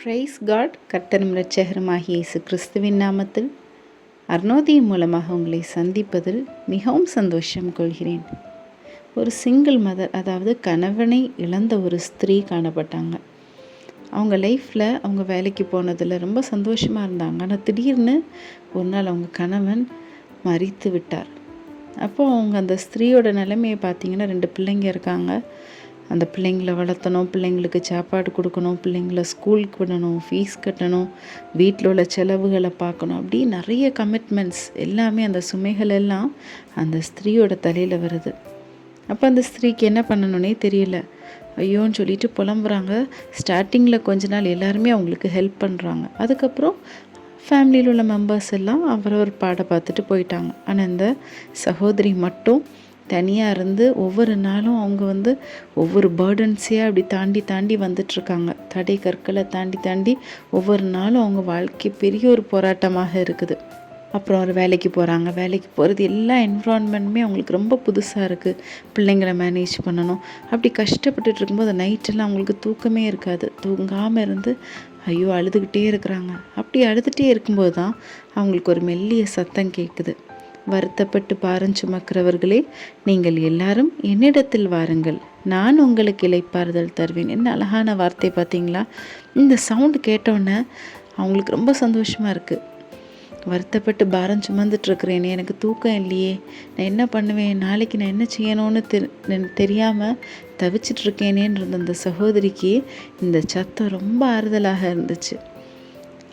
Price God கர்த்தனும் இரட்சகருமாகிய இயேசு கிறிஸ்துவின் நாமத்தில் அர்ணோதியின் மூலமாக உங்களை சந்திப்பதில் மிகவும் சந்தோஷம் கொள்கிறேன். ஒரு சிங்கிள் மதர் அதாவது கணவனை இழந்த ஒரு ஸ்திரீ காணப்பட்டாங்க. அவங்க லைஃப்பில் அவங்க வேலைக்கு போனதில் ரொம்ப சந்தோஷமாக இருந்தாங்க. ஆனால் திடீர்னு ஒரு நாள் அவங்க கணவன் மறித்து விட்டார். அப்போது அவங்க அந்த ஸ்திரீயோட நிலைமையை பார்த்தீங்கன்னா ரெண்டு பிள்ளைங்க இருக்காங்க. அந்த பிள்ளைங்கள வளர்த்தணும் பிள்ளைங்களுக்கு சாப்பாடு கொடுக்கணும் பிள்ளைங்கள ஸ்கூலுக்கு விடணும் ஃபீஸ் கட்டணும் வீட்டில் உள்ள செலவுகளை பார்க்கணும். அப்படி நிறைய கமிட்மெண்ட்ஸ் எல்லாமே அந்த சுமைகள் எல்லாம் அந்த ஸ்திரீயோட தலையில் வருது. அப்போ அந்த ஸ்திரீக்கு என்ன பண்ணணுன்னே தெரியல. ஐயோன்னு சொல்லிட்டு புலம்புறாங்க. ஸ்டார்டிங்கில் கொஞ்ச நாள் எல்லாருமே அவங்களுக்கு ஹெல்ப் பண்ணுறாங்க அதுக்கப்புறம் ஃபேமிலியில் உள்ள மெம்பர்ஸ் எல்லாம் அவரவர் பாட பார்த்துட்டு போயிட்டாங்க. ஆனால் இந்த சகோதரி மட்டும் தனியாக இருந்து ஒவ்வொரு நாளும் அவங்க வந்து ஒவ்வொரு பேர்டன்ஸையாக அப்படி தாண்டி தாண்டி வந்துட்டுருக்காங்க. தடை கற்களை தாண்டி தாண்டி ஒவ்வொரு நாளும் அவங்க வாழ்க்கை பெரிய ஒரு போராட்டமாக இருக்குது. அப்புறம் ஒரு வேலைக்கு போகிறாங்க வேலைக்கு போகிறது எல்லா என்விரான்மெண்ட்டுமே அவங்களுக்கு ரொம்ப புதுசாக இருக்குது பிள்ளைங்களை மேனேஜ் பண்ணணும். அப்படி கஷ்டப்பட்டுட்டு இருக்கும்போது நைட்டெல்லாம் அவங்களுக்கு தூக்கமே இருக்காது. தூங்காமல் இருந்து ஐயோ அழுதுகிட்டே இருக்கிறாங்க. அப்படி அழுதுகிட்டே இருக்கும்போது தான் அவங்களுக்கு ஒரு மெல்லிய சத்தம் கேட்குது வருத்தப்பட்டு பாரம் சுமக்கிறவர்களே நீங்கள் எல்லாரும் என்னிடத்தில் வாருங்கள். நான் உங்களுக்கு இலைப்பாறுதல் தருவேன். என்ன அழகான வார்த்தை பார்த்தீங்களா? இந்த சவுண்டு கேட்டோன்னே அவங்களுக்கு ரொம்ப சந்தோஷமாக இருக்குது வருத்தப்பட்டு பாரம் சுமந்துட்டுருக்கிறேனே எனக்கு தூக்கம் இல்லையே. நான் என்ன பண்ணுவேன்? நாளைக்கு நான் என்ன செய்யணும்னு தெ தெரியாமல் தவிச்சிட்ருக்கேனேன்றது அந்த சகோதரிக்கு இந்த சத்தம் ரொம்ப ஆறுதலாக இருந்துச்சு.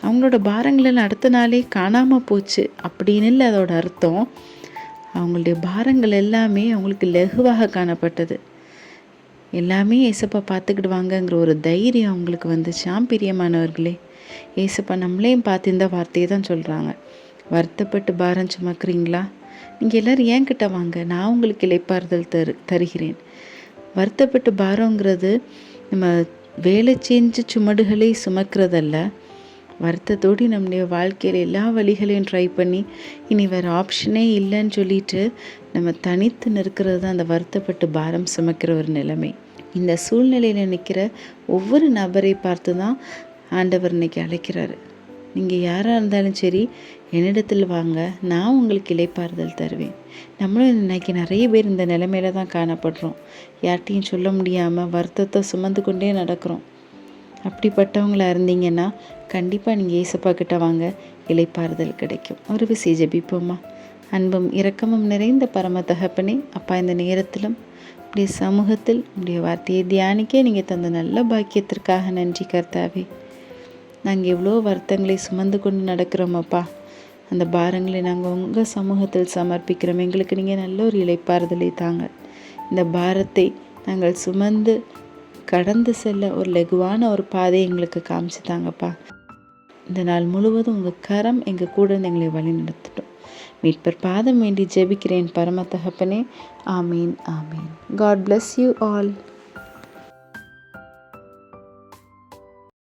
அவங்களோட பாரங்களெல்லாம் அடுத்த நாளே காணாமல் போச்சு அப்படின்னு இல்லை அதோட அர்த்தம். அவங்களுடைய பாரங்கள் எல்லாமே அவங்களுக்கு லகுவாக காணப்பட்டது. எல்லாமே ஏசப்பா பார்த்துக்கிடுவாங்கங்கிற ஒரு தைரியம் அவங்களுக்கு வந்துச்சாம் பிரியமானவர்களே. ஏசப்பா நம்மளையும் பார்த்து இந்த வார்த்தையை தான் சொல்கிறாங்க வருத்தப்பட்டு பாரம் சுமக்கிறீங்களா? நீங்கள் எல்லோரும் ஏன் கிட்ட வாங்க நான் உங்களுக்கு இலைப்பாறுதல் தரு தருகிறேன். வருத்தப்பட்டு பாரங்கிறது நம்ம வேலை செஞ்சு சுமடுகளை சுமக்கிறதல்ல. வருத்தத்தோடு நம்முடைய வாழ்க்கையில் எல்லா வழிகளையும் ட்ரை பண்ணி இனி வேறு ஆப்ஷனே இல்லைன்னு சொல்லிட்டு நம்ம தனித்து நிற்கிறது தான் அந்த வருத்தப்பட்டு பாரம் சுமக்கிற ஒரு நிலைமை. இந்த சூழ்நிலையில் நிற்கிற ஒவ்வொரு நபரை பார்த்து தான் ஆண்டவர் இன்னைக்கு அழைக்கிறாரு. நீங்கள் யாராக இருந்தாலும் சரி என்னிடத்தில் வாங்க நான் உங்களுக்கு இலைப்பாறுதல் தருவேன். நம்மளும் இன்னைக்கு நிறைய பேர் இந்த நிலைமையில தான் காணப்படுறோம். யார்கிட்டையும் சொல்ல முடியாமல் வருத்தத்தை சுமந்து கொண்டே நடக்கிறோம். அப்படிப்பட்டவங்களா இருந்தீங்கன்னா கண்டிப்பாக நீங்கள் ஏசப்பா கிட்ட வாங்க. இலைப்பாறுதல் கிடைக்கும். ஒரு விசை ஜபிப்போமா அன்பும் இரக்கமும் நிறைந்த பரம தகப்பனே அப்பா இந்த நேரத்திலும் உடைய சமூகத்தில் உடைய வார்த்தையை தியானிக்க நீங்கள் தந்த நல்ல பாக்கியத்திற்காக நன்றி கர்த்தாவே. நாங்கள் எவ்வளோ வருத்தங்களை சுமந்து கொண்டு நடக்கிறோமப்பா அந்த பாரங்களை நாங்கள் உங்கள் சமூகத்தில் சமர்ப்பிக்கிறோம். எங்களுக்கு நீங்கள் நல்ல ஒரு இலைப்பாறுதலை தாங்க. இந்த பாரத்தை நாங்கள் சுமந்து கடந்து செல்ல ஒரு லெகுவான ஒரு பாதையை எங்களுக்கு காமிச்சு தாங்கப்பா. இந்த நாள் முழுவதும் உங்கள் கரம் எங்கள் கூட எங்களை வழி நடத்தட்டும். மீட்பர் பாதம் வேண்டி ஜெபிக்கிறேன் பரம தகப்பனே. ஆமீன் ஆமீன். God bless you all